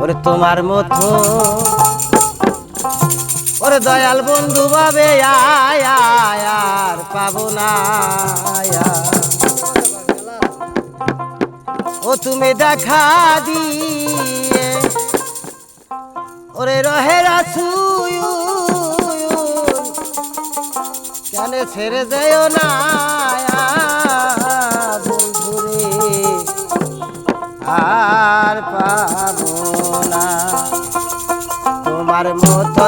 ওরে তোমার মতো, ওরে দয়াল বন্ধু বাবে আর পাবো না ও তুমি দেখা দিয়ে, ওরে রহে রাসুল কেন ছেড়ে যেও না আর পাবো না। তোমার মতো